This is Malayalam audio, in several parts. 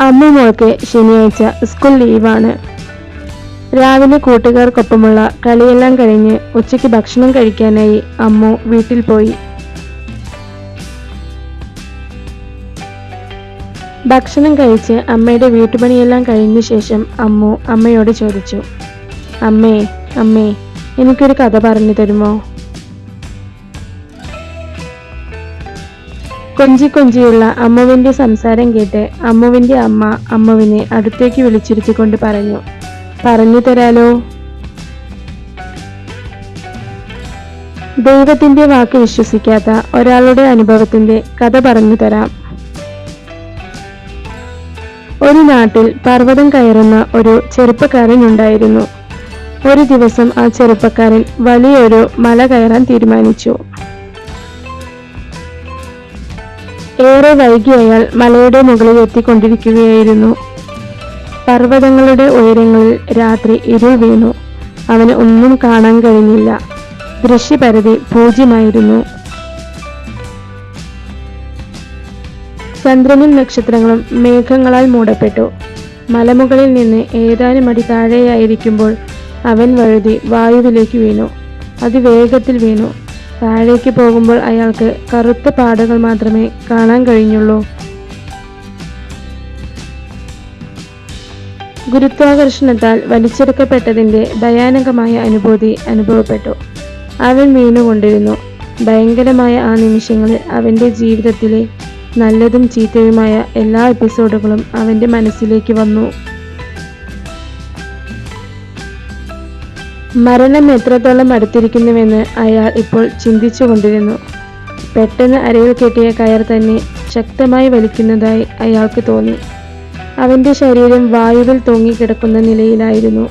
അമ്മുമോൾക്ക് ശനിയാഴ്ച സ്കൂൾ ലീവാണ് രാവിലെ കൂട്ടുകാർക്കൊപ്പമുള്ള കളിയെല്ലാം കഴിഞ്ഞ് ഉച്ചയ്ക്ക് ഭക്ഷണം കഴിക്കാനായി അമ്മു വീട്ടിൽ പോയി. ഭക്ഷണം കഴിച്ച് അമ്മയുടെ വീട്ടുപണിയെല്ലാം കഴിഞ്ഞ ശേഷം അമ്മു അമ്മയോട് ചോദിച്ചു അമ്മേ അമ്മേ എനിക്കൊരു കഥ പറഞ്ഞു തരുമോ? കൊഞ്ചി കൊഞ്ചിയുള്ള അമ്മുവിന്റെ സംസാരം കേട്ട് അമ്മുവിന്റെ അമ്മ അമ്മുവിനെ അടുത്തേക്ക് വിളിച്ചിരുത്തിക്കൊണ്ട് പറഞ്ഞു. പറഞ്ഞു തരാലോ. ദൈവത്തിന്റെ വാക്ക് വിശ്വസിക്കാത്ത ഒരാളുടെ അനുഭവത്തിന്റെ കഥ പറഞ്ഞു തരാം. ഒരു നാട്ടിൽ പർവതം കയറുന്ന ഒരു ചെറുപ്പക്കാരൻ ഉണ്ടായിരുന്നു. ഒരു ദിവസം ആ ചെറുപ്പക്കാരൻ വലിയൊരു മല കയറാൻ തീരുമാനിച്ചു. ഏറെ വൈകി അയാൾ മലയുടെ മുകളിൽ എത്തിക്കൊണ്ടിരിക്കുകയായിരുന്നു. പർവതങ്ങളുടെ ഉയരങ്ങളിൽ രാത്രി ഇരുൾ വീണു. അവന് ഒന്നും കാണാൻ കഴിഞ്ഞില്ല. ദൃശ്യപരിധി പൂജ്യമായിരുന്നു. ചന്ദ്രനും നക്ഷത്രങ്ങളും മേഘങ്ങളാൽ മൂടപ്പെട്ടു. മലമുകളിൽ നിന്ന് ഏതാനും അടി താഴെയായിരിക്കുമ്പോൾ അവൻ വഴുതി വായുവിലേക്ക് വീണു. അത് വേഗത്തിൽ വീണു. താഴേക്ക് പോകുമ്പോൾ അയാൾക്ക് കറുത്ത പാടകൾ മാത്രമേ കാണാൻ കഴിഞ്ഞുള്ളൂ. ഗുരുത്വാകർഷണത്താൽ വലിച്ചെടുക്കപ്പെട്ടതിന്റെ ഭയാനകമായ അനുഭൂതി അനുഭവപ്പെട്ടു. അവൻ വീണുകൊണ്ടിരുന്നു. ഭയങ്കരമായ ആ നിമിഷങ്ങളിൽ അവന്റെ ജീവിതത്തിലെ നല്ലതും ചീത്തയുമായ എല്ലാ എപ്പിസോഡുകളും അവന്റെ മനസ്സിലേക്ക് വന്നു. മരണം എത്രത്തോളം അടുത്തിരിക്കുന്നുവെന്ന് അയാൾ ഇപ്പോൾ ചിന്തിച്ചു കൊണ്ടിരുന്നു. പെട്ടെന്ന് അരയിൽ കെട്ടിയ കയർ തന്നെ ശക്തമായി വലിക്കുന്നതായി അയാൾക്ക് തോന്നി. അവന്റെ ശരീരം വായുവിൽ തൂങ്ങിക്കിടക്കുന്ന നിലയിലായിരുന്നു.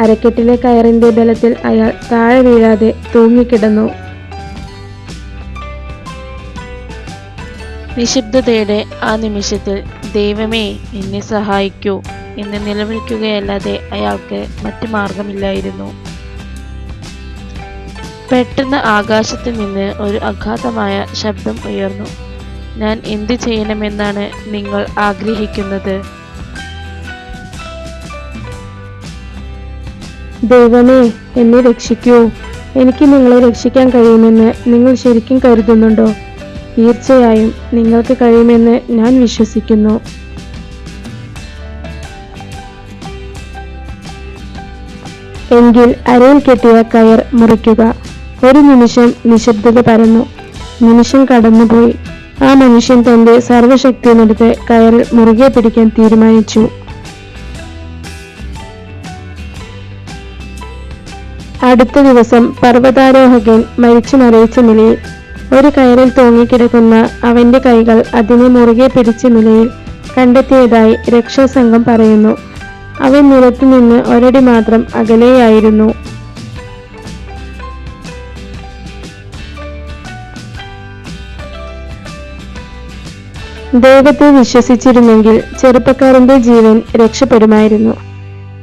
അരക്കെട്ടിലെ കയറിന്റെ ബലത്തിൽ അയാൾ താഴെ വീഴാതെ തൂങ്ങിക്കിടന്നു. നിശബ്ദതയുടെ ആ നിമിഷത്തിൽ ദൈവമേ എന്നെ സഹായിക്കൂ എന്ന് നിലവിളിക്കുകയല്ലാതെ അയാൾക്ക് മറ്റു മാർഗമില്ലായിരുന്നു. പെട്ടെന്ന് ആകാശത്ത് നിന്ന് ഒരു അഗാധമായ ശബ്ദം ഉയർന്നു. ഞാൻ എന്ത് ചെയ്യണമെന്നാണ് നിങ്ങൾ ആഗ്രഹിക്കുന്നത്? ദൈവമേ എന്നെ രക്ഷിക്കൂ. എനിക്ക് നിങ്ങളെ രക്ഷിക്കാൻ കഴിയുമെന്ന് നിങ്ങൾ ശരിക്കും കരുതുന്നുണ്ടോ? തീർച്ചയായും നിങ്ങൾക്ക് കഴിയുമെന്ന് ഞാൻ വിശ്വസിക്കുന്നു. എങ്കിൽ അരയിൽ കെട്ടിയ കയർ മുറിക്കുക. ഒരു നിമിഷം നിശബ്ദത പരന്നു. നിമിഷം കടന്നുപോയി. ആ മനുഷ്യൻ തന്റെ സർവശക്തിയുമെടുത്ത് കയറിൽ മുറുകെ പിടിക്കാൻ തീരുമാനിച്ചു. അടുത്ത ദിവസം പർവതാരോഹകൻ മരിച്ചു മറിയിച്ച നിലയിൽ ഒരു കയറിൽ തൂങ്ങിക്കിടക്കുന്ന അവന്റെ കൈകൾ അതിനെ മുറുകെ പിടിച്ച നിലയിൽ കണ്ടെത്തിയതായി രക്ഷാസംഘം പറയുന്നു. അവൻ നിലത്തു നിന്ന് ഒരടി മാത്രം അകലെയായിരുന്നു. ദൈവത്തെ വിശ്വസിച്ചിരുന്നെങ്കിൽ ചെറുപ്പക്കാരന്റെ ജീവൻ രക്ഷപ്പെടുമായിരുന്നു.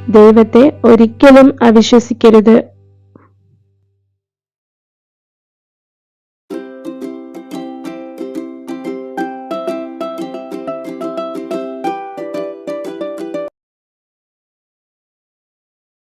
ദൈവത്തെ ഒരിക്കലും അവിശ്വസിക്കരുത്.